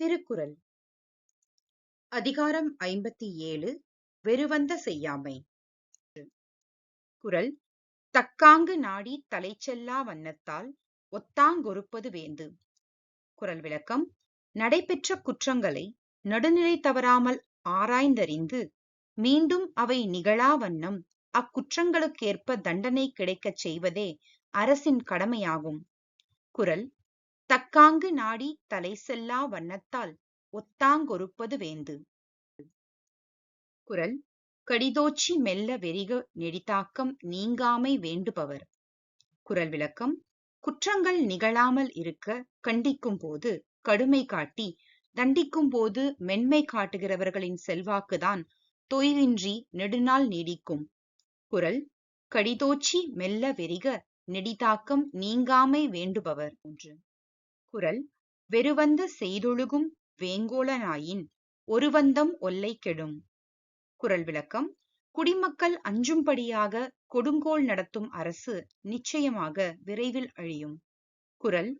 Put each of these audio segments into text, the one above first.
திருக்குறள். அதிகாரம் ஐம்பத்தி ஏழு வெறுவந்த செய்யாமை. குரல் தக்காங்கு நாடி தலைச்செல்லா வண்ணத்தால் ஒத்தாங்கொறுப்பது வேந்து. குரல் விளக்கம் நடைபெற்ற குற்றங்களை நடுநிலை தவறாமல் ஆராய்ந்தறிந்து மீண்டும் அவை நிகழா வண்ணம் அக்குற்றங்களுக்கேற்ப தண்டனை கிடைக்கச் செய்வதே அரசின் கடமையாகும். குரல் தக்காங்கு நாடி தலை செல்லா வண்ணத்தால் ஒத்தாங்கொறுப்பது வேந்து குரல் கடிதோச்சி மெல்ல வெறிக நெடிதாக்கம் நீங்காமை வேண்டுபவர். குரல் விளக்கம் குற்றங்கள் நிகழாமல் இருக்க கண்டிக்கும் போது கடுமை காட்டி தண்டிக்கும் போது மென்மை காட்டுகிறவர்களின் செல்வாக்குதான் தொய்வின்றி நெடுநாள் நீடிக்கும். குரல் கடிதோச்சி மெல்ல வெறிக நெடிதாக்கம் நீங்காமை வேண்டுபவர். ஒன்று குறள் வெறுவந்த செய்தொழுகும் வேங்கோலனாயின் ஒருவந்தம் ஒல்லை கெடும் குரல் விளக்கம் குடிமக்கள் அஞ்சும்படியாக கொடுங்கோல் நடத்தும் அரசு நிச்சயமாக விரைவில் அழியும் குரல்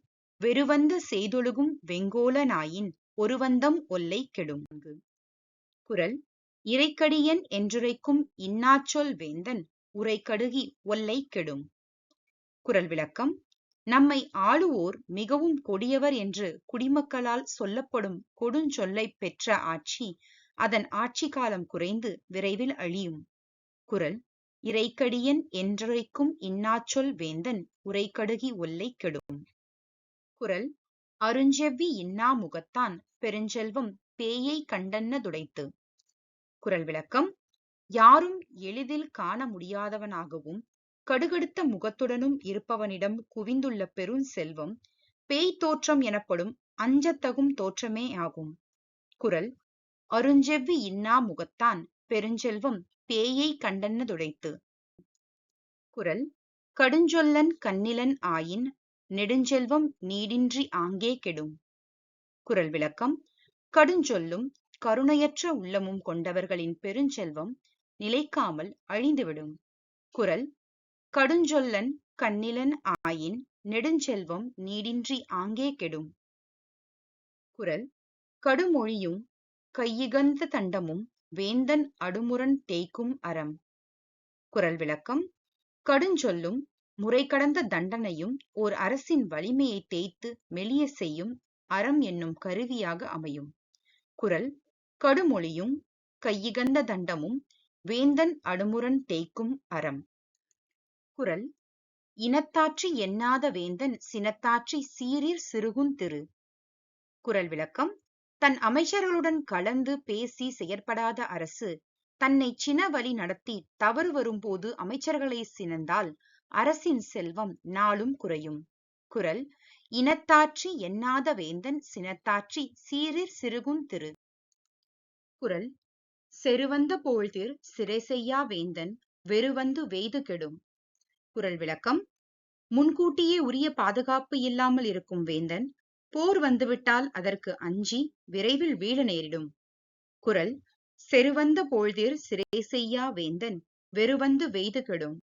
வெறுவந்த செய்தொழுகும் வெங்கோலனாயின் ஒருவந்தம் ஒல்லை கெடும் குரல் இறைக்கடியன் என்றுரைக்கும் இன்னாச்சொல் வேந்தன் உரைக்கடுகி ஒல்லை கெடும் குரல் விளக்கம் நம்மை ஆளுவோர் மிகவும் கொடியவர் என்று குடிமக்களால் சொல்லப்படும் கொடுஞ்சொல்லை பெற்ற ஆட்சி அதன் ஆட்சி காலம் குறைந்து விரைவில் அழியும். குரல் இறைக்கடியன் என்றுரைக்கும் இன்னாச்சொல் வேந்தன் உரைக்கடுகி ஒல்லை கெடும். குரல் அருஞ்செவ்வி இன்னா முகத்தான் பெருஞ்செல்வம் பேயை கண்டன்ன துடைத்து. குரல் விளக்கம் யாரும் எளிதில் காண முடியாதவனாகவும் கடுகடுத்த முகத்துடனும் இருப்பவனிடம் குவிந்துள்ள பெரும் செல்வம் பேய் தோற்றம் எனப்படும் அஞ்சத்தகும் தோற்றமே ஆகும். குரல் அருஞ்செவ்வி இன்னா முகத்தான் பெருஞ்செல்வம் பேயை கண்டன்னதுடைத்து குரல் கடுஞ்சொல்லன் கண்ணிலன் ஆயின் நெடுஞ்செல்வம் நீடின்றி ஆங்கே கெடும் குரல் விளக்கம் கடுஞ்சொல்லும் கருணையற்ற உள்ளமும் கொண்டவர்களின் பெருஞ்செல்வம் நிலைக்காமல் அழிந்துவிடும் குரல் கடுஞ்சொல்லன் கண்ணிலன் ஆயின் நெடுஞ்செல்வம் நீடின்றி ஆங்கே கெடும். குறள் கடுமொழியும் கையிகந்த தண்டமும் வேந்தன் அடுமுரண் தேய்க்கும் அறம். குறள் விளக்கம் கடுஞ்சொல்லும் முறை கடந்த தண்டனையும் ஓர் அரசின் வலிமையை தேய்த்து மெலிய செய்யும் அறம் என்னும் கருவியாக அமையும். குறள் கடுமொழியும் கையிகந்த தண்டமும் வேந்தன் அடுமுரண் தேய்க்கும் அறம். திருக்குறள் இனத்தாற்றி எண்ணாத வேந்தன் சினத்தாற்றி சீரீர் சிறுகுன் திரு குரல் விளக்கம் தன் அமைச்சர்களுடன் கலந்து பேசி செயற்படாத அரசு தன்னை சின வழி நடத்தி தவறு வரும்போது அமைச்சர்களை சினந்தால் அரசின் செல்வம் நாளும் குறையும் குரல் இனத்தாற்றி எண்ணாத வேந்தன் சினத்தாற்றி சீரீர் சிறுகுன் திரு குரல் செருவந்த போழ்திர் சிறை செய்யா வேந்தன் வெறுவந்து வெய்து கெடும். குரல் விளக்கம். முன்கூட்டியே உரிய பாதுகாப்பு இல்லாமல் இருக்கும் வேந்தன் போர் வந்துவிட்டால் அதற்கு அஞ்சி விரைவில் வீழ நேரிடும். குரல் செருவந்த போழ்திர் சிறை செய்யா வேந்தன் வெறுவந்து வெய்து கெடும்.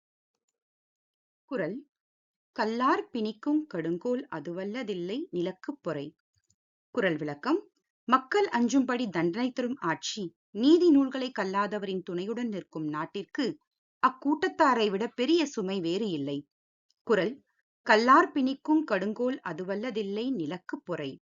குரல் கல்லார் பிணிக்கும் கடுங்கோல் அதுவல்லதில்லை நிலக்குப் பொறை. குரல் விளக்கம் மக்கள் அஞ்சும்படி தண்டனை தரும் ஆட்சி நீதி நூல்களை கல்லாதவரின் துணையுடன் நிற்கும் நாட்டிற்கு அக்கூட்டத்தாரை விட பெரிய சுமை வேறு இல்லை. குரல் கல்லார் பிணிக்கும் கடுங்கோல் அதுவல்லதில்லை நிலக்குப் பொறை.